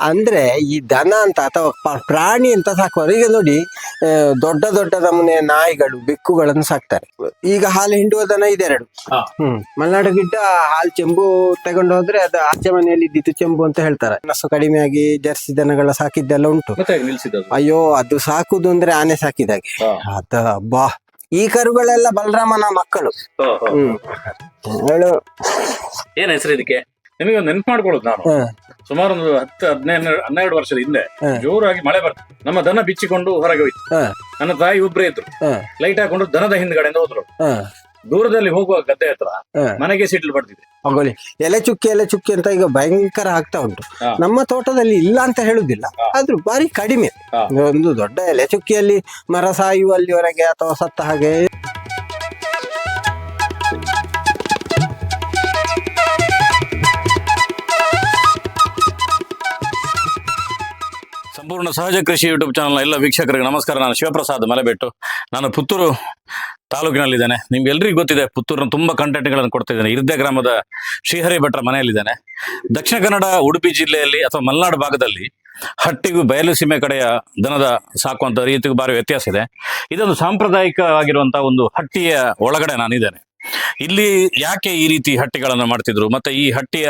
ಅಂದ್ರೆ ಈ ದನ ಅಂತ ಅಥವಾ ಪ್ರಾಣಿ ಅಂತ ಸಾಕುವರು ಈಗ ನೋಡಿ ದೊಡ್ಡ ದೊಡ್ಡ ನಮೂನೆ ನಾಯಿಗಳು ಬೆಕ್ಕುಗಳನ್ನು ಸಾಕ್ತಾರೆ. ಈಗ ಹಾಲು ಹಿಂಡುವ ದನ ಇದೆರಡು ಎರಡು. ಹ್ಮ್. ಮಲೆನಾಡು ಗಿಡ್ಡ ಹಾಲು ಚೆಂಬು ತಗೊಂಡು ಹೋದ್ರೆ ಅದು ಆಚೆ ಮನೆಯಲ್ಲಿ ಇದ್ದಿತ್ತು ಚೆಂಬು ಅಂತ ಹೇಳ್ತಾರೆ. ನಸು ಕಡಿಮೆ ಆಗಿ ಜರ್ಸಿ ದನಗಳ ಸಾಕಿದ್ದೆಲ್ಲ ಉಂಟು. ಅಯ್ಯೋ ಅದು ಸಾಕುದು ಅಂದ್ರೆ ಆನೆ ಸಾಕಿದಾಗೆ ಅದ ಬಾ. ಈ ಕರುಗಳೆಲ್ಲ ಬಲರಾಮನ ಮಕ್ಕಳು. ಹ್ಮ್. ಹೇಳು. ಏನ್ ಹೆಸರು ಇದಕ್ಕೆ? ನಿಮಗೆ ಒಂದು ನೆನ್ಪು ಮಾಡ್ಕೊಳ್ಳೋದು ನಾನು. ಸುಮಾರು ಒಂದು ಹತ್ತು ಹದಿನೈದು ಹನ್ನೆರಡು ವರ್ಷದ ಹಿಂದೆ ಜೋರಾಗಿ ಮಳೆ ಬರ್ತದೆ ನಮ್ಮ ದನ ಬಿಚ್ಚಿಕೊಂಡು ಹೊರಗೆ ಹೋಯ್ತು. ನನ್ನ ತಾಯಿ ಒಬ್ಬರೇ ಇದ್ರು. ಲೈಟ್ ಹಾಕೊಂಡು ದನದ ಹಿಂದ್ಗಡೆಯಿಂದ ಹೋದ್ರು. ದೂರದಲ್ಲಿ ಹೋಗುವ ಗದ್ದೆ ಹತ್ರ. ಮನೆಗೆ ಸಿಟ್ಲು ಬರ್ತಿದೆ ಅಗೋಲಿ ಎಲೆ ಚುಕ್ಕಿ ಎಲೆ ಚುಕ್ಕಿ ಅಂತ ಈಗ ಭಯಂಕರ ಆಗ್ತಾ ಉಂಟು. ನಮ್ಮ ತೋಟದಲ್ಲಿ ಇಲ್ಲ ಅಂತ ಹೇಳುದಿಲ್ಲ. ಆದ್ರೂ ಬಾರಿ ಕಡಿಮೆ. ಒಂದು ದೊಡ್ಡ ಎಲೆ ಚುಕ್ಕಿಯಲ್ಲಿ ಮರ ಸಾಯುವಲ್ಲಿವರೆಗೆ ಅಥವಾ ಸತ್ತ ಹಾಗೆ ಸಂಪೂರ್ಣ ಸಹಜ ಕೃಷಿ ಯೂಟ್ಯೂಬ್ ಚಾನಲ್ನ ಎಲ್ಲ ವೀಕ್ಷಕರಿಗೆ ನಮಸ್ಕಾರ. ನಾನು ಶಿವಪ್ರಸಾದ್ ಮಲೆಬೆಟ್ಟು. ನಾನು ಪುತ್ತೂರು ತಾಲೂಕಿನಲ್ಲಿದ್ದೇನೆ. ನಿಮ್ಗೆಲ್ರಿಗೂ ಗೊತ್ತಿದೆ, ಪುತ್ತೂರಿನ ತುಂಬ ಕಂಟೆಂಟ್ಗಳನ್ನು ಕೊಡ್ತಿದ್ದೇನೆ. ಇರ್ದೆ ಗ್ರಾಮದ ಶ್ರೀಹರಿ ಭಟ್ರ ಮನೆಯಲ್ಲಿದ್ದೇನೆ. ದಕ್ಷಿಣ ಕನ್ನಡ, ಉಡುಪಿ ಜಿಲ್ಲೆಯಲ್ಲಿ ಅಥವಾ ಮಲೆನಾಡು ಭಾಗದಲ್ಲಿ ಹಟ್ಟಿಗೂ ಬಯಲು ಸೀಮೆ ಕಡೆಯ ದನದ ಸಾಕುವಂಥ ರೀತಿಗೂ ಭಾರಿ ವ್ಯತ್ಯಾಸ ಇದೆ. ಇದೊಂದು ಸಾಂಪ್ರದಾಯಿಕವಾಗಿರುವಂತಹ ಒಂದು ಹಟ್ಟಿಯ ಒಳಗಡೆ ನಾನಿದ್ದೇನೆ. ಇಲ್ಲಿ ಯಾಕೆ ಈ ರೀತಿ ಹಟ್ಟಿಗಳನ್ನು ಮಾಡ್ತಿದ್ರು? ಮತ್ತೆ ಈ ಹಟ್ಟಿಯ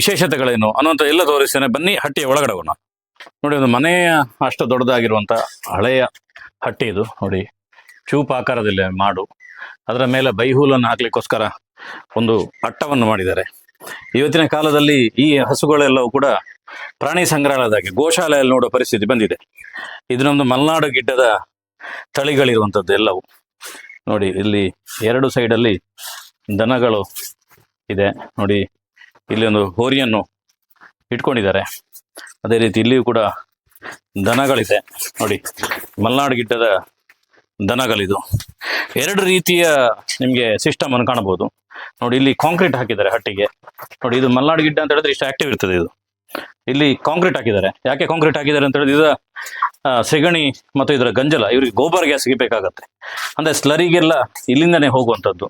ವಿಶೇಷತೆಗಳೇನು? ಅನ್ನುವಂಥ ಎಲ್ಲ ತೋರಿಸ್ತೇನೆ. ಬನ್ನಿ, ಹಟ್ಟಿಯ ಒಳಗಡೆ ಹೋಗೋಣ. ನೋಡಿ, ಒಂದು ಮನೆಯ ಅಷ್ಟು ದೊಡ್ಡದಾಗಿರುವಂತ ಹಳೆಯ ಹಟ್ಟಿ ಇದು. ನೋಡಿ, ಚೂಪ್ ಆಕಾರದಲ್ಲಿ ಮಾಡು. ಅದರ ಮೇಲೆ ಬೈಹೂಲನ್ನು ಹಾಕ್ಲಿಕ್ಕೋಸ್ಕರ ಒಂದು ಅಟ್ಟವನ್ನು ಮಾಡಿದ್ದಾರೆ. ಇವತ್ತಿನ ಕಾಲದಲ್ಲಿ ಈ ಹಸುಗಳೆಲ್ಲವೂ ಕೂಡ ಪ್ರಾಣಿ ಸಂಗ್ರಹಾಲಯದಾಗಿ, ಗೋಶಾಲೆಯಲ್ಲಿ ನೋಡೋ ಪರಿಸ್ಥಿತಿ ಬಂದಿದೆ. ಇದು ಮಲ್ನಾಡು ಮಲೆನಾಡು ಗಿಡ್ಡದ ತಳಿಗಳಿರುವಂಥದ್ದು ಎಲ್ಲವೂ. ನೋಡಿ, ಇಲ್ಲಿ ಎರಡು ಸೈಡಲ್ಲಿ ದನಗಳು ಇದೆ. ನೋಡಿ, ಇಲ್ಲಿ ಒಂದು ಹೋರಿಯನ್ನು ಇಟ್ಕೊಂಡಿದ್ದಾರೆ. ಅದೇ ರೀತಿ ಇಲ್ಲಿಯೂ ಕೂಡ ದನಗಳಿದೆ. ನೋಡಿ, ಮಲ್ನಾಡು ಗಿಡ್ಡದ ದನಗಳಿದು. ಎರಡು ರೀತಿಯ ನಿಮಗೆ ಸಿಸ್ಟಮ್ ಅನ್ನು ಕಾಣಬಹುದು. ನೋಡಿ, ಇಲ್ಲಿ ಕಾಂಕ್ರೀಟ್ ಹಾಕಿದ್ದಾರೆ ಹಟ್ಟಿಗೆ. ನೋಡಿ, ಇದು ಮಲ್ನಾಡು ಗಿಡ್ಡ ಅಂತ ಹೇಳಿದ್ರೆ ಇಷ್ಟು ಆಕ್ಟಿವ್ ಇರ್ತದೆ ಇದು. ಇಲ್ಲಿ ಕಾಂಕ್ರೀಟ್ ಹಾಕಿದ್ದಾರೆ. ಯಾಕೆ ಕಾಂಕ್ರೀಟ್ ಹಾಕಿದ್ದಾರೆ ಅಂತ ಹೇಳಿದ್ರೆ ಇದು ಸೆಗಣಿ ಮತ್ತು ಇದರ ಗಂಜಲ, ಇವರಿಗೆ ಗೋಬರ್ ಗ್ಯಾಸ್ ಸಿಗಬೇಕಾಗತ್ತೆ ಅಂದ್ರೆ ಸ್ಲರಿಗೆಲ್ಲ ಇಲ್ಲಿಂದನೇ ಹೋಗುವಂಥದ್ದು.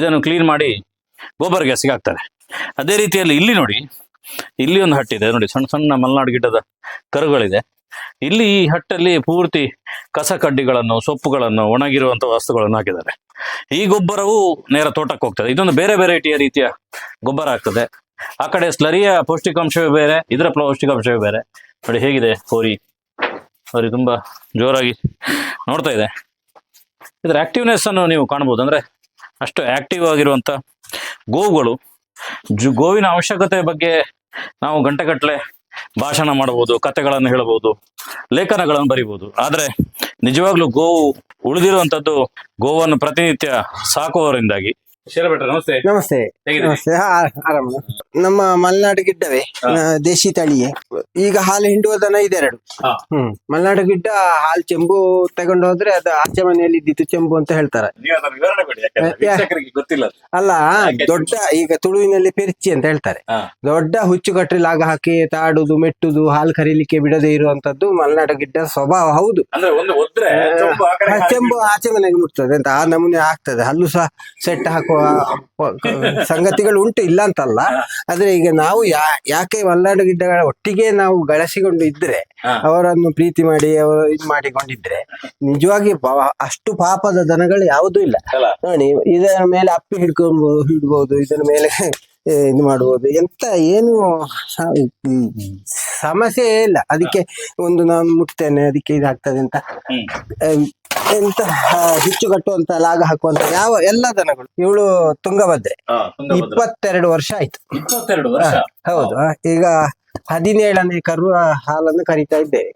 ಇದನ್ನು ಕ್ಲೀನ್ ಮಾಡಿ ಗೋಬರ್ ಗ್ಯಾಸ್ಗೆ ಹಾಕ್ತಾರೆ. ಅದೇ ರೀತಿಯಲ್ಲಿ ಇಲ್ಲಿ ನೋಡಿ ಇಲ್ಲಿ ಒಂದು ಹಟ್ಟಿದೆ ನೋಡಿ, ಸಣ್ಣ ಸಣ್ಣ ಮಲೆನಾಡು ಗಿಡದ ಕರುಗಳಿದೆ. ಇಲ್ಲಿ ಈ ಹಟ್ಟಲ್ಲಿ ಪೂರ್ತಿ ಕಸ ಕಡ್ಡಿಗಳನ್ನು, ಸೊಪ್ಪುಗಳನ್ನು ಒಣಗಿರುವಂತಹ ವಸ್ತುಗಳನ್ನು ಹಾಕಿದ್ದಾರೆ. ಈ ಗೊಬ್ಬರವು ನೇರ ತೋಟಕ್ಕೆ ಹೋಗ್ತದೆ. ಇದೊಂದು ಬೇರೆ ವೆರೈಟಿಯ ರೀತಿಯ ಗೊಬ್ಬರ ಆಗ್ತದೆ. ಆ ಕಡೆ ಸ್ಲರಿಯ ಪೌಷ್ಟಿಕಾಂಶವೇ ಬೇರೆ, ಇದರ ಪೌಷ್ಟಿಕಾಂಶವೇ ಬೇರೆ. ನೋಡಿ, ಹೇಗಿದೆ ಹೋರಿ? ಹೋರಿ ತುಂಬಾ ಜೋರಾಗಿ ನೋಡ್ತಾ ಇದೆ. ಇದರ ಆಕ್ಟಿವ್ನೆಸ್ ಅನ್ನು ನೀವು ಕಾಣ್ಬೋದು. ಅಂದ್ರೆ ಅಷ್ಟು ಆಕ್ಟಿವ್ ಆಗಿರುವಂತ ಗೋವುಗಳು ಜು, ಗೋವಿನ ಅವಶ್ಯಕತೆ ಬಗ್ಗೆ ನಾವು ಗಂಟೆಗಟ್ಟಲೆ ಭಾಷಣ ಮಾಡಬಹುದು ಕತೆಗಳನ್ನು ಹೇಳಬಹುದು, ಲೇಖನಗಳನ್ನು ಬರಿಬಹುದು. ಆದ್ರೆ ನಿಜವಾಗ್ಲೂ ಗೋವು ಉಳಿದಿರುವಂತದ್ದು ಗೋವನ್ನು ಪ್ರತಿನಿತ್ಯ ಸಾಕುವವರಿಂದಾಗಿ. ನಮಸ್ತೆ. ನಮಸ್ತೆ. ಹೇಗಿದೆ ನಮಸ್ತೆ. ಹಾ, ಆರಾಮ. ನಮ್ಮ ಮಲೆನಾಡು ಗಿಡ್ಡವೇ ಹಾ. ಆ, ದೇಶಿ ತಳಿಯೇ. ಈಗ ಹಾಲು ಹಿಂಡುವ ದನ ಇದೆರಡು ಹಾ. ಹ್ಮ್. ಮಲೆನಾಡು ಗಿಡ್ಡ ಹಾಲು ಚೆಂಬು ತಗೊಂಡು ಹೋದ್ರೆ ಅದು ಆಚೆ ಮನೆಯಲ್ಲಿ ಇದ್ದಿತ್ತು ಚೆಂಬು ಅಂತ ಹೇಳ್ತಾರೆ. ನೀವು ಅದನ್ನು ವಿವರಣೆ ಕೊಡಿ ಯಾಕಂದ್ರೆ ಯಾ- ವೀಕ್ಷಕರಿಗೆ ಗೊತ್ತಿಲ್ಲ ಅದು. ಅಲ್ಲ? ದೊಡ್ಡ ಈಗ ತುಳುವಿನಲ್ಲಿ ಪೆರ್ಚಿ ಅಂತ ಹೇಳ್ತಾರೆ. ದೊಡ್ಡ ಹುಚ್ಚು ಹುಚ್ಚುಗಟ್ಟರೆ ಲಾಗ ಹಾಕಿ ತಾಡುದು ಮೆಟ್ಟುದು ಹಾಲು ಕರೀಲಿಕ್ಕೆ ಬಿಡದೆ ಇರುವಂತದ್ದು ಮಲೆನಾಡು ಗಿಡ್ಡ ಸ್ವಭಾವ ಹೌದು. ಅಂದ್ರೆ ಒಂದು ಒದ್ರೆ ಚೊಂಬು ಆ ಆಚೆ ಮನೆಗೆ ಮುಟ್ತದೆ ಅಂತ ಆ ನಮೂನೆ ಆಗ್ತದೆ. ಹಲ್ಲು ಸಹ ಸೆಟ್ ಹಾಕುವ ಸಂಗತಿಗಳು ಉಂಟು ಇಲ್ಲ ಅಂತಲ್ಲ. ಆದ್ರೆ ಈಗ ನಾವು ಯಾ ಯಾಕೆ ಮಲ್ನಾಡು ಗಿಡ್ಡಗಳ ಒಟ್ಟಿಗೆ ನಾವು ಗಳಿಸಿಕೊಂಡು ಇದ್ರೆ ಅವರನ್ನು ಪ್ರೀತಿ ಮಾಡಿ ಅವರು ಇದ್ ಮಾಡಿಕೊಂಡಿದ್ರೆ ನಿಜವಾಗಿ ಅಷ್ಟು ಪಾಪದ ದನಗಳು ಯಾವುದೂ ಇಲ್ಲ. ನೋಡಿ ಇದರ ಮೇಲೆ ಅಪ್ಪಿ ಹಿಡ್ಕೊಂಡು ಹಿಡ್ಬಹುದು ಇದರ ಮೇಲೆ ಇದು ಮಾಡಬಹುದು ಎಂತ ಏನು ಸಮಸ್ಯೆ ಇಲ್ಲ. ಅದಕ್ಕೆ ಒಂದು ನಾನು ಮುಟ್ತೇನೆ ಅದಕ್ಕೆ ಇದಾಗ್ತದೆ ಅಂತ. ಎಂತ ಹೆಚ್ಚು ಹುಚ್ಚು ಕಟ್ಟುವಂತ ಲಾಗ ಹಾಕುವಂತ ಯಾವ ಎಲ್ಲ ದನಗಳು? ಇವಳು ತುಂಗಭದ್ರೆ. ಇಪ್ಪತ್ತೆರಡು ವರ್ಷ ಆಯ್ತು. ಇಪ್ಪತ್ತೆರಡು ವರ್ಷ? ಹೌದು. ಈಗ ಹದಿನೇಳನೇ ಕರು ಹಾಲನ್ನು ಕರಿತಾ ಇದ್ದೇವೆ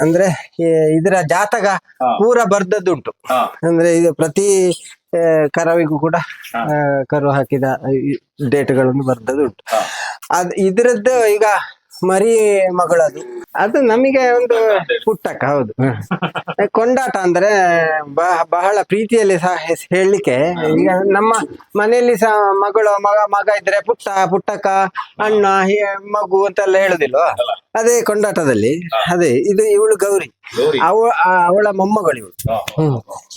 ಅಂದ್ರೆ ಇದರ ಜಾತಕ. ಪೂರ ಬರ್ದದ್ದುಂಟು. ಅಂದ್ರೆ ಇದು ಪ್ರತಿ ಕರವಿಗೂ ಕೂಡ ಕರು ಹಾಕಿದ ಡೇಟ್ಗಳನ್ನು ಬರ್ದದ್ದುಂಟು. ಅದ್ ಇದ್ರದ್ದು ಈಗ ಮರಿ ಮಗಳದು. ಅದು ನಮಗೆ ಒಂದು ಪುಟ್ಟಕ ಹೌದು. ಕೊಂಡಾಟ ಅಂದ್ರೆ ಬಹ- ಬಹಳ ಪ್ರೀತಿಯಲ್ಲಿ ಸಹ ಹೇಳಲಿಕ್ಕೆ. ಈಗ ನಮ್ಮ ಮನೆಯಲ್ಲಿ ಸಹ ಮಗಳು ಮಗ ಮಗ ಇದ್ರೆ ಪುಟ್ಟ ಪುಟ್ಟಕ್ಕ ಅಣ್ಣ ಹೀ- ಮಗು ಅಂತೆಲ್ಲ ಹೇಳುದಿಲ್ವಾ? ಅದೇ ಕೊಂಡಾಟದಲ್ಲಿ. ಅದೇ ಇದು ಇವಳು ಗೌರಿ. ಅವ ಅವಳ ಮೊಮ್ಮಗಳು ಇವಳು.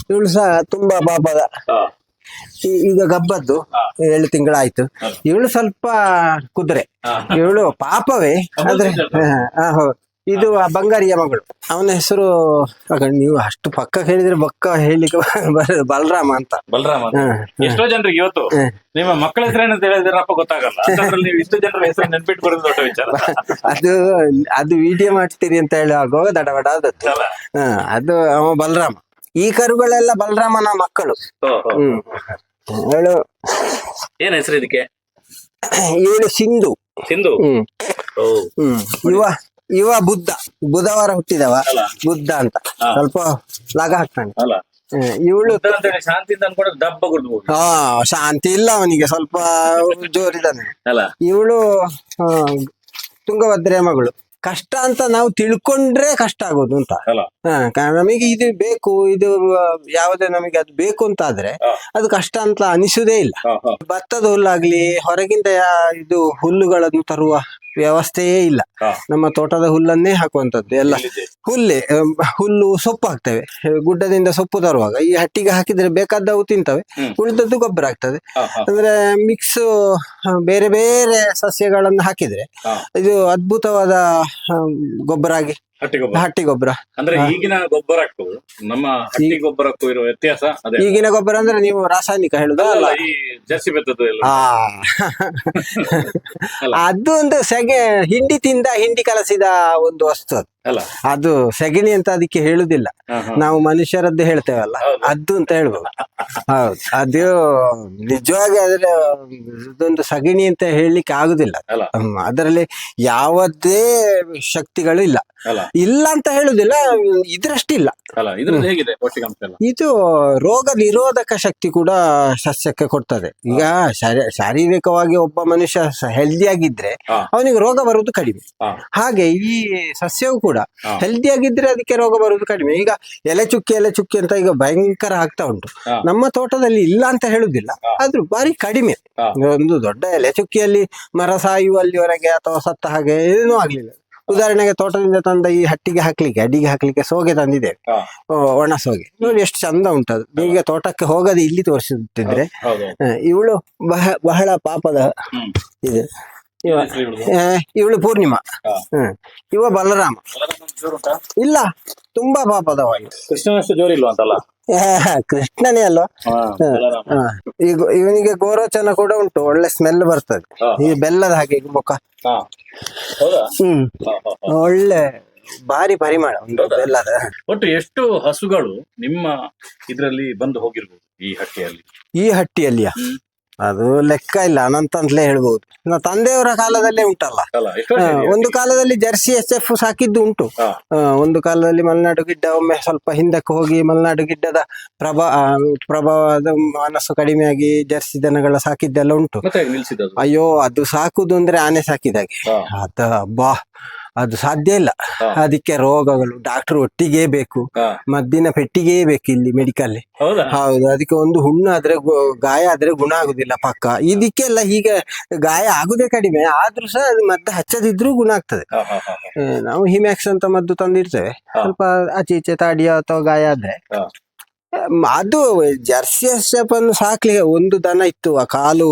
ಇವಳು ಸಹ ತುಂಬಾ ಪಾಪದ. ಈಗ ಗಬ್ಬದ್ದು ಏಳು ತಿಂಗಳಾಯ್ತು. ಇವಳು ಸ್ವಲ್ಪ ಕುದುರೆ. ಇವಳು ಪಾಪವೇ ಆದ್ರೆ ಹೌದು. ಇದು ಆ ಬಂಗಾರಿಯ ಮಗಳು. ಅವನ ಹೆಸರು ಆಗ ನೀವು ಅಷ್ಟು ಪಕ್ಕ ಹೇಳಿದ್ರೆ ಬಕ್ಕ ಹೇಳಿಕ್ಕೆ ಬರೋದು ಬಲರಾಮ ಅಂತ. ಬಲರಾಮ ಹಾ, ಎಷ್ಟೋ ಜನರಿಗೆ ಇವತ್ತು. ನಿಮ್ಮ ಮಕ್ಕಳ ಹೆಸರೇನು ಹೇಳಿದ್ರಪ್ಪ ಗೊತ್ತಾಗಲ್ಲ. ಅಂತದ್ರಲ್ಲಿ ನೀವು ಇಷ್ಟು ಜನರ ಹೆಸರು ನೆನ್ಪಿಟ್ಕೊಡೋದು ದೊಡ್ಡ ವಿಚಾರ. ಅದು ಅದು ವಿಡಿಯೋ ಮಾಡ್ತೀರಿ ಅಂತ ಹೇಳಿ ದಡಬಡ ಆದದ್ದು. ಅಲ್ಲ? ಹಾ ಅದು ಅವ ಬಲರಾಮ. ಈ ಕರುಗಳೆಲ್ಲ ಬಲರಾಮನ ಮಕ್ಕಳು. ಹ್ಮ್. ಇವಳು ಏನ್ ಹೆಸರು ಇದಕ್ಕೆ? ಇವಳು ಸಿಂಧು. ಸಿಂಧು? ಹ್ಮ್. ಓ. ಹ್ಮ್. ಇವ ಇವ ಬುದ್ಧ ಬುಧವಾರ ಹುಟ್ಟಿದವ. ಬುದ್ಧ ಅಂತ. ಸ್ವಲ್ಪ ಲಗ ಹಾಕ್ತಾನೆ. ಇವಳು ಶಾಂತಿಯಿಂದ ಹಾ ಶಾಂತಿ ಇಲ್ಲ ಅವನಿಗೆ ಸ್ವಲ್ಪ ಜೋರಿದಾನೆ ಇವಳು ತುಂಗಭದ್ರೆ ಮಗಳು. ಕಷ್ಟ ಅಂತ ನಾವು ತಿಳ್ಕೊಂಡ್ರೆ ಕಷ್ಟ ಆಗೋದು ಅಂತ. ನಮಗೆ ಇದು ಬೇಕು ಇದು ಯಾವುದೇ ನಮಗೆ ಅದು ಬೇಕು ಅಂತ ಆದ್ರೆ ಅದು ಕಷ್ಟ ಅಂತ ಅನಿಸುದೇ ಇಲ್ಲ. ಭತ್ತದ ಹುಲ್ಲಾಗ್ಲಿ ಹೊರಗಿಂದ ಇದು ಹುಲ್ಲುಗಳನ್ನು ತರುವ ವ್ಯವಸ್ಥೆಯೇ ಇಲ್ಲ. ನಮ್ಮ ತೋಟದ ಹುಲ್ಲನ್ನೇ ಹಾಕುವಂತದ್ದು ಎಲ್ಲ. ಹುಲ್ಲೇ ಹುಲ್ಲೆ ಸೊಪ್ಪು ಹಾಕ್ತೇವೆ ಗುಡ್ಡದಿಂದ ಸೊಪ್ಪು ತರುವಾಗ ಈ ಹಟ್ಟಿಗೆ ಹಾಕಿದ್ರೆ ಬೇಕಾದವು ತಿಂತವೆ. ಉಳಿದದ್ದು ಗೊಬ್ಬರ ಆಗ್ತದೆ. ಅಂದ್ರೆ ಮಿಕ್ಸ್ ಬೇರೆ ಬೇರೆ ಸಸ್ಯಗಳನ್ನು ಹಾಕಿದ್ರೆ ಇದು ಅದ್ಭುತವಾದ ಗೊಬ್ಬರ ಆಗಿ ಹಟ್ಟಿ ಗೊಬ್ಬರ? ಅಂದ್ರೆ ಈಗಿನ ಗೊಬ್ಬರಕ್ಕೂ ನಮ್ಮ ಹಟ್ಟಿ ಗೊಬ್ಬರಕ್ಕೂ ಇರುವ ವ್ಯತ್ಯಾಸ ಅದೇ. ಈಗಿನ ಗೊಬ್ಬರ ಅಂದ್ರೆ ನೀವು ರಾಸಾಯನಿಕ ಹೇಳುದು ಅಲ್ಲ ಈ ಜರ್ಸಿ ಬೆತ್ತದ್ದು ಎಲ್ಲ. ಅದು ಒಂದು ಸೆಗೆ ಹಿಂಡಿ ತಿಂದ ಹಿಂಡಿ ಕಲಸಿದ ಒಂದು ವಸ್ತು ಅದು. ಅಲ್ಲ. ಅದು ಸೆಗಣಿ ಅಂತ ಅದಕ್ಕೆ ಹೇಳುದಿಲ್ಲ. ನಾವು ಮನುಷ್ಯರದ್ದು ಹೇಳ್ತೇವಲ್ಲ. ಅದು ಅಂತ ಹೇಳ್ಬೋದು. ಹೌದು. ಅದು ನಿಜವಾಗಿ ಅದ್ರ ಇದೊಂದು ಸಗಣಿ ಅಂತ ಹೇಳಲಿಕ್ಕೆ ಆಗುದಿಲ್ಲ. ಅದರಲ್ಲಿ ಯಾವುದೇ ಶಕ್ತಿಗಳು ಇಲ್ಲ. ಇಲ್ಲ ಅಂತ ಹೇಳುದಿಲ್ಲ ಇದ್ರಷ್ಟಿಲ್ಲ ಅಲ್ಲ ಇದ್ರದ್ದು ಹೇಗಿದೆ ಪೌಷ್ಟಿಕಾಂಶ ಎಲ್ಲ ಇದು ರೋಗ ನಿರೋಧಕ ಶಕ್ತಿ ಕೂಡ ಸಸ್ಯಕ್ಕೆ ಕೊಡ್ತದೆ ಈಗ ಶಾರೀ- ಶಾರೀರಿಕವಾಗಿ ಒಬ್ಬ ಮನುಷ್ಯ ಹೆಲ್ದಿ ಆಗಿದ್ರೆ ಹಾ. ಅವನಿಗೆ ರೋಗ ಬರುವುದು ಕಡಿಮೆ ಹಾ. ಹಾಗೆ ಈ ಸಸ್ಯವು ಕೂಡ ಹಾ. ಹೆಲ್ದಿ ಆಗಿದ್ರೆ ಅದಕ್ಕೆ ರೋಗ ಬರುವುದು ಕಡಿಮೆ ಈಗ ಎಲೆ ಚುಕ್ಕಿ ಎಲೆ ಚುಕ್ಕಿ ಅಂತ ಈಗ ಭಯಂಕರ ಆಗ್ತಾ ಉಂಟು ಹಾ. ನಮ್ಮ ತೋಟದಲ್ಲಿ ಇಲ್ಲ ಅಂತ ಹೇಳುದಿಲ್ಲ ಹಾ. ಆದ್ರೂ ಬಾರಿ ಕಡಿಮೆ ಹಾ. ಒಂದು ದೊಡ್ಡ ಎಲೆ ಚುಕ್ಕಿಯಲ್ಲಿ ಮರ ಸಾಯುವಲ್ಲಿವರೆಗೆ ಅಥವಾ ಸತ್ತ ಹಾಗೆ ಏನೂ ಆಗ್ಲಿಲ್ಲ ಉದಾಹರಣೆಗೆ ತೋಟದಿಂದ ತಂದ ಈ ಹಟ್ಟಿಗೆ ಹಾಕ್ಲಿಕ್ಕೆ ಅಡಿಗೆ ಹಾಕ್ಲಿಕ್ಕೆ ಸೋಗೆ ತಂದಿದ್ದೇವೆ ಒಣ ಸೋಗೆ. ನೋಡಿ ಎಷ್ಟು ಚಂದ ಉಂಟದು. ಈಗ ತೋಟಕ್ಕೆ ಹೋಗದೆ ಇಲ್ಲಿ ತೋರಿಸುತ್ತಿದ್ರೆ ಇವಳು ಬಹ ಬಹಳ ಪಾಪದ ಇದು. ಇವಳು ಪೂರ್ಣಿಮಾ. ಹ್ಮ್. ಇವ ಬಲರಾಮ. ಇಲ್ಲ ತುಂಬಾ ಪಾಪದವ ಇವ. ಕೃಷ್ಣನಷ್ಟು ಜೋರು ಇಲ್ವಾ ಅಂತಲ್ಲ? ಕೃಷ್ಣನೇ ಅಲ್ವಾ ಹಾ. ಈಗ ಇವನಿಗೆ ಗೋರೋಚನ ಕೂಡ ಉಂಟು ಒಳ್ಳೆ ಸ್ಮೆಲ್ ಬರ್ತದೆ ಹಾ. ಈ ಬೆಲ್ಲದ ಹಾಗೆ ಮುಖ ಹಾ. ಹೌದಾ ಹ್ಮ್ ಹಾ, ಹಾ, ಹಾ. ಒಳ್ಳೆ ಭಾರಿ ಪರಿಮಳ ಒಂದು ಹೌದಾ? ಬೆಲ್ಲದ ಒಟ್ಟು ಎಷ್ಟು ಹಸುಗಳು ನಿಮ್ಮ ಇದ್ರಲ್ಲಿ ಬಂದು ಹೋಗಿರ್ಬೋದು ಈ ಹಟ್ಟಿಯಲ್ಲಿ ಈ ಹಟ್ಟಿಯಲ್ಲಿಯ ಹ್ಮ್. ಅದು ಲೆಕ್ಕ ಇಲ್ಲ ಅನಂತ ಅಂತಲೇ ಹೇಳ್ಬೋದು. ನಮ್ಮ ತಂದೆಯವರ ಕಾಲದಲ್ಲೇ ಉಂಟಲ್ಲ. ಹಾ, ಒಂದು ಕಾಲದಲ್ಲಿ ಜರ್ಸಿ ಎಸ್ ಎಫ್ ಸಾಕಿದ್ದು ಉಂಟು. ಹಾ. ಒಂದು ಕಾಲದಲ್ಲಿ ಮಲೆನಾಡು ಗಿಡ್ಡ ಒಮ್ಮೆ ಸ್ವಲ್ಪ ಹಿಂದಕ್ಕೆ ಹೋಗಿ ಮಲೆನಾಡು ಗಿಡ್ಡದ ಪ್ರಭಾ ಆ, ಪ್ರಭಾವದ ಮನಸ್ಸು ಆಗಿ ಜರ್ಸಿ ದನಗಳ ಸಾಕಿದ್ದೆಲ್ಲ ಉಂಟು. ಮತ್ತೆ ಹೇಗೆ ನಿಲ್ಸಿದ್ದು ಅದು? ಅಯ್ಯೋ ಅದು ಸಾಕುದು ಅಂದ್ರೆ ಆನೆ ಸಾಕಿದಾಗೆ. ಹಾ. ಅದ ಬಾ ಅದು ಸಾಧ್ಯ ಇಲ್ಲ. ಅದಕ್ಕೆ ರೋಗಗಳು ಡಾಕ್ಟರ್ ಒಟ್ಟಿಗೆ ಬೇಕು. ಮದ್ದಿನ ಪೆಟ್ಟಿಗೆ ಬೇಕು ಇಲ್ಲಿ ಮೆಡಿಕಲ್ ಹೌದಾ? ಅದಕ್ಕೆ ಒಂದು ಹುಣ್ಣು ಆದ್ರೆ ಗಾಯ ಆದ್ರೆ ಗುಣ ಆಗುದಿಲ್ಲ ಪಕ್ಕ. ಇದಕ್ಕೆಲ್ಲ ಹೀಗೆ ಗಾಯ ಆಗುದೇ ಕಡಿಮೆ ಆದ್ರೂ ಸಹ ಅದು ಮದ್ದು ಹಚ್ಚದಿದ್ರೂ ಗುಣ ಆಗ್ತದೆ. ನಾವು ಹಿಮ್ಯಾಕ್ಸ್ ಅಂತ ಮದ್ದು ತಂದಿರ್ತೇವೆ. ಸ್ವಲ್ಪ ಆಚೆ ಈಚೆ ತಾಡಿಯ ಅಥವಾ ಗಾಯ ಆದ್ರೆ. ಅದು ಜರ್ಸಿ ಅನ್ನು ಸಾಕ್ಲಿಕ್ಕೆ ಒಂದು ದನ ಇತ್ತು ಆ ಕಾಲು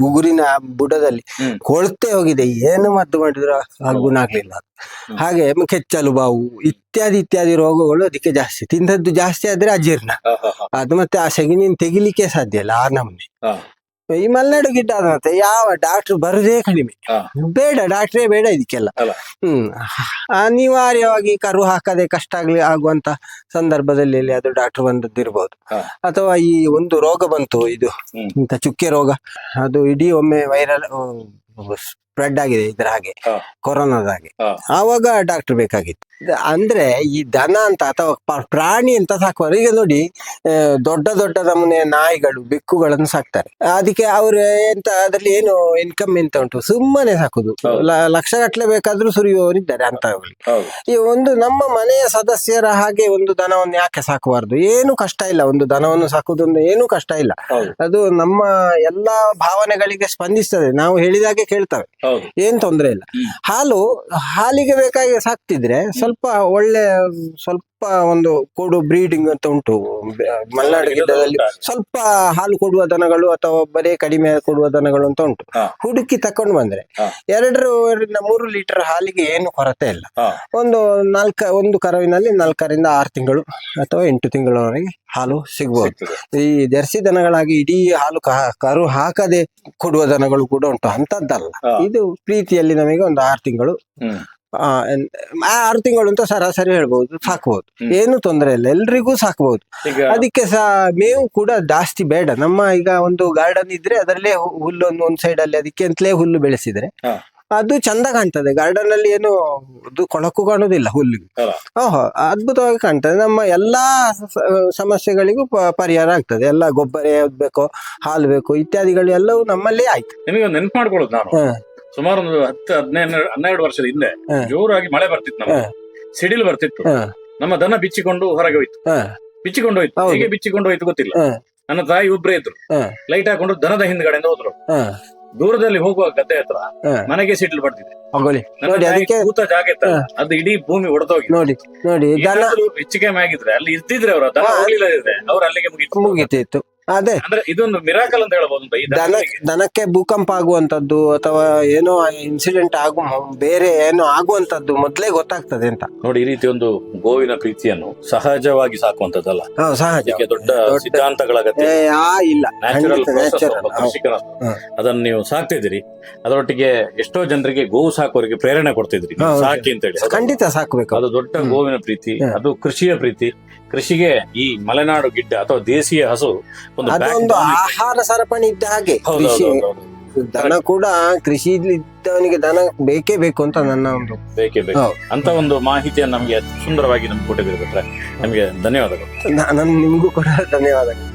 ಉಗುರಿನ ಬುಡದಲ್ಲಿ. ಕೊಳ್ತೆ ಹೋಗಿದೆ. ಏನು ಮದ್ದು ಮಾಡಿದ್ರು ಆ ಗುಣ ಆಗ್ಲಿಲ್ಲ ಹಾಗೆ ಕೆಚ್ಚಲು ಬಾವು ಇತ್ಯಾದಿ ಇತ್ಯಾದಿ ರೋಗಗಳು ಅದಕ್ಕೆ ಜಾಸ್ತಿ. ತಿಂದದ್ದು ಜಾಸ್ತಿ ಆದ್ರೆ ಅಜೀರ್ಣ. ಅದು ಮತ್ತೆ ಆ ಸೆಗಣಿನ ತೆಗಿಲಿಕ್ಕೆ ಸಾಧ್ಯ ಇಲ್ಲ ಆ ನಮ್ನೆ. ಈ ಮಲ್ನಾಡು ಗಿಡ್ಡ ಆದ ಮತ್ತೆ ಯಾವ ಡಾಕ್ಟರ್ ಬರುದೇ ಕಡಿಮೆ. ಬೇಡ ಡಾಕ್ಟ್ರೇ ಬೇಡ ಇದಕ್ಕೆಲ್ಲ. ಹ್ಮ್. ಅನಿವಾರ್ಯವಾಗಿ ಕರು ಹಾಕದೆ ಕಷ್ಟ ಆಗ್ಲಿ ಆಗುವಂತ ಸಂದರ್ಭದಲ್ಲಿ ಅದು ಡಾಕ್ಟರ್ ಬಂದದ್ದಿರ್ಬೋದು. ಅಥವಾ ಈ ಒಂದು ರೋಗ ಬಂತು ಇದು ಇಂತ ಇಂಥ ಚುಕ್ಕೆ ರೋಗ. ಅದು ಇಡೀ ಒಮ್ಮೆ ವೈರಲ್ ಸ್ಪ್ರೆಡ್ ಆಗಿದೆ ಇದ್ರ ಹಾಗೆ. ಕೊರೋನಾದ ಹಾಗೆ. ಆವಾಗ ಡಾಕ್ಟರ್ ಬೇಕಾಗಿತ್ತು. ಅಂದ್ರೆ ಈ ದನ ಅಂತ ಅಥವಾ ಪ್ರಾಣಿ ಅಂತ ಸಾಕುವರು ಈಗ ನೋಡಿ ದೊಡ್ಡ ದೊಡ್ಡ ನಮೂನೆ ನಾಯಿಗಳು ಬೆಕ್ಕುಗಳನ್ನು ಸಾಕ್ತಾರೆ. ಅದಕ್ಕೆ ಅವ್ರು ಎಂತ ಅದ್ರಲ್ಲಿ ಏನು ಇನ್ಕಮ್ ಎಂತ ಉಂಟು? ಸುಮ್ಮನೆ ಸಾಕುದು. ಲಕ್ಷ ಗಟ್ಟಲೆ ಬೇಕಾದ್ರೂ ಸುರಿಯುವವರಿದ್ದಾರೆ ಅಂತ ಈ ಒಂದು ನಮ್ಮ ಮನೆಯ ಸದಸ್ಯರ ಹಾಗೆ ಒಂದು ದನವನ್ನು ಯಾಕೆ ಸಾಕಬಾರ್ದು? ಏನು ಕಷ್ಟ ಇಲ್ಲ. ಒಂದು ದನವನ್ನು ಸಾಕುದೊಂದು ಏನು ಕಷ್ಟ ಇಲ್ಲ. ಅದು ನಮ್ಮ ಎಲ್ಲಾ ಭಾವನೆಗಳಿಗೆ ಸ್ಪಂದಿಸ್ತದೆ. ನಾವು ಹೇಳಿದಾಗೆ ಕೇಳ್ತವೆ. ಏನ್ ತೊಂದ್ರೆ ಇಲ್ಲ. ಹಾಲು ಹಾಲಿಗೆ ಬೇಕಾಗಿ ಸಾಕ್ತಿದ್ರೆ ಸ್ವಲ್ಪ ಒಳ್ಳೆ ಸ್ವಲ್ಪ ಒಂದು ಕೊಡು ಬ್ರೀಡಿಂಗ್ ಅಂತ ಉಂಟು. ಮಲ್ನಾಡು ಗಿಡ್ಡದಲ್ಲಿ ಸ್ವಲ್ಪ ಹಾಲು ಕೊಡುವ ದನಗಳು ಅಥವಾ ಬರೇ ಕಡಿಮೆ ಕೊಡುವ ದನಗಳು ಅಂತ ಉಂಟು. ಹುಡುಕಿ ತಕೊಂಡು ಬಂದ್ರೆ. ಎರಡರಿಂದ ಮೂರು ಲೀಟರ್ ಹಾಲಿಗೆ ಏನು ಕೊರತೆ ಇಲ್ಲ. ಒಂದು ನಾಲ್ಕ ಒಂದು ಕರವಿನಲ್ಲಿ ನಾಲ್ಕರಿಂದ ಆರು ತಿಂಗಳು ಅಥವಾ ಎಂಟು ತಿಂಗಳವರೆಗೆ ಹಾಲು ಸಿಗಬಹುದು ಈ ಜರ್ಸಿ ದನಗಳಾಗಿ ಇಡೀ ಹಾಲು ಕರು ಹಾಕದೆ ಕೊಡುವ ದನಗಳು ಕೂಡ ಉಂಟು. ಅಂತದ್ದಲ್ಲ ಇದು ಪ್ರೀತಿಯಲ್ಲಿ ನಮಗೆ ಒಂದು ಆರು ತಿಂಗಳು ಆರು ತಿಂಗಳು ಅಂತ ಸರಾಸರಿ ಹೇಳ್ಬಹುದು ಸಾಕ್ಬಹುದು. ಏನು ತೊಂದರೆ ಇಲ್ಲ ಎಲ್ರಿಗೂ ಸಾಕ್ಬಹುದು ಅದಕ್ಕೆ ಸಹ ಮೇವು ಕೂಡ ಜಾಸ್ತಿ ಬೇಡ. ನಮ್ಮ ಈಗ ಒಂದು ಗಾರ್ಡನ್ ಇದ್ರೆ ಅದರಲ್ಲೇ ಹುಲ್ಲು ಒಂದು ಒಂದ್ ಸೈಡ್ ಅಲ್ಲಿ ಅದಕ್ಕೆ ಅಂತಲೇ ಹುಲ್ಲು ಬೆಳೆಸಿದ್ರೆ ಅದು ಚಂದ ಕಾಣ್ತದೆ. ಗಾರ್ಡನ್ ಅಲ್ಲಿ ಏನು ಕೊಳಕು ಕಾಣುದಿಲ್ಲ ಹುಲ್ಲು ಓಹೋ ಅದ್ಭುತವಾಗಿ ಕಾಣ್ತದೆ. ನಮ್ಮ ಎಲ್ಲಾ ಸಮಸ್ಯೆಗಳಿಗೂ ಪರಿಹಾರ ಆಗ್ತದೆ. ಎಲ್ಲ ಗೊಬ್ಬರ ಬೇಕು ಹಾಲು ಬೇಕು ಇತ್ಯಾದಿಗಳು ಎಲ್ಲವೂ ನಮ್ಮಲ್ಲೇ ಆಯ್ತು. ನಿಮಗೆ ನೆನ್ಪು ಮಾಡ್ಕೊಳ್ಳೋದು ನಾನು. ಸುಮಾರು ಒಂದು ಹತ್ತು ಹದಿನೈದು ಹನ್ನೆರಡು ವರ್ಷದ ಹಿಂದೆ ಜೋರಾಗಿ ಮಳೆ ಬರ್ತಿತ್ತು ನಮ್ಗೆ. ಸಿಡಿಲು ಬರ್ತಿತ್ತು. ನಮ್ಮ ದನ ಬಿಚ್ಚಿಕೊಂಡು ಹೊರಗೆ ಹೋಯ್ತು. ಬಿಚ್ಚಿಕೊಂಡು ಹೋಯ್ತು. ಹೇಗೆ ಬಿಚ್ಚಿಕೊಂಡು ಹೋಯ್ತು ಗೊತ್ತಿಲ್ಲ. ನನ್ನ ತಾಯಿ ಒಬ್ಬರೇ ಇದ್ರು. ಲೈಟ್ ಹಾಕೊಂಡು ದನದ ಹಿಂದ್ಗಡೆಯಿಂದ ಹೋದ್ರು. ದೂರದಲ್ಲಿ ಹೋಗುವ ಗದ್ದೆ ಹತ್ರ. ಮನೆಗೆ ಸಿಡಿಲು ಬರ್ತಿದೆ. ಕೂತ ಜಾಗ ಇತ್ತ ಅದು ಇಡೀ ಭೂಮಿ ಹೊಡೆದೋಗಿ ನೋಡಿ ನೋಡಿ ಹೆಚ್ಚು ಕಮ್ಮಿ ಆಗಿದ್ರೆ ಅಲ್ಲಿ ಇರ್ತಿದ್ರೆ ಅವರು ದನ. ಹೋಗ್ಲಿಲ್ಲ ಅವ್ರು ಅಲ್ಲಿಗೆ ಮುಗಿತು. ಅದೇ. ಅಂದ್ರೆ ಇದೊಂದು ಮಿರಾಕಲ್ ಅಂತ ಹೇಳ್ಬೋದು ಈ ದನ. ದನಕ್ಕೆ ಭೂಕಂಪ ಆಗುವಂತದ್ದು ಅಥವಾ ಏನೋ ಇನ್ಸಿಡೆಂಟ್ ಆಗು ಬೇರೆ ಏನೋ ಆಗುವಂತದ್ದು ಮೊದ್ಲೇ ಗೊತ್ತಾಗ್ತದೆ ಅಂತ. ನೋಡಿ ಈ ರೀತಿ ಒಂದು ಗೋವಿನ ಪ್ರೀತಿಯನ್ನು ಸಹಜವಾಗಿ ಸಾಕುವಂತದ್ದಲ್ಲ ಹೌದು ಸಹಜ. ಅದಕ್ಕೆ ದೊಡ್ಡ ಸಿದ್ಧಾಂತಗಳ ಅಗತ್ಯ. ಏ, ಆ ಇಲ್ಲ. ನ್ಯಾಚುರಲ್ ಕೃಷಿಕನ. ಅದನ್ನು ನೀವು ಸಾಕ್ತಿದ್ದೀರಿ ಅದರೊಟ್ಟಿಗೆ ಎಷ್ಟೋ ಜನರಿಗೆ ಗೋವು ಸಾಕೋರಿಗೆ ಪ್ರೇರಣೆ ಕೊಡ್ತಿದ್ರಿ ನೀವು ಹೌದು. ಸಾಕಿ ಅಂತ ಹೇಳಿ. ಖಂಡಿತ ಸಾಕ್ಬೇಕು. ಅದು ದೊಡ್ಡ ಗೋವಿನ ಪ್ರೀತಿ ಅದು ಕೃಷಿಯ ಪ್ರೀತಿ ಕೃಷಿಗೆ ಈ ಮಲೆನಾಡು ಗಿಡ್ಡ ಅಥವಾ ದೇಶೀಯ ಹಸು ಒಂದು ಅದೊಂದು backbone ಆಹಾರ ಸರಪಣಿ ಇದ್ದ ಹಾಗೆ ಹೌದು, ಕೃಷಿ. ಹೌದು, ಹೌದು, ಹೌದು. ದನ ಕೂಡ ಕೃಷಿ ಇದ್ದವನಿಗೆ ದನ ಬೇಕೇ ಬೇಕು ಅಂತ ನನ್ನ ಒಂದು ಬೇಕೇ ಬೇಕು. ಹೌದು. ಅಂತ ಒಂದು ಮಾಹಿತಿಯನ್ನು ನಮಗೆ ಸುಂದರವಾಗಿ ನಮ್ಗೆ ಕೊಟ್ಟಿದ್ರೆ ನಮಗೆ ಧನ್ಯವಾದಗಳು. ನಾನು ನಿಮಗೂ ಕೂಡ ಧನ್ಯವಾದಗಳು.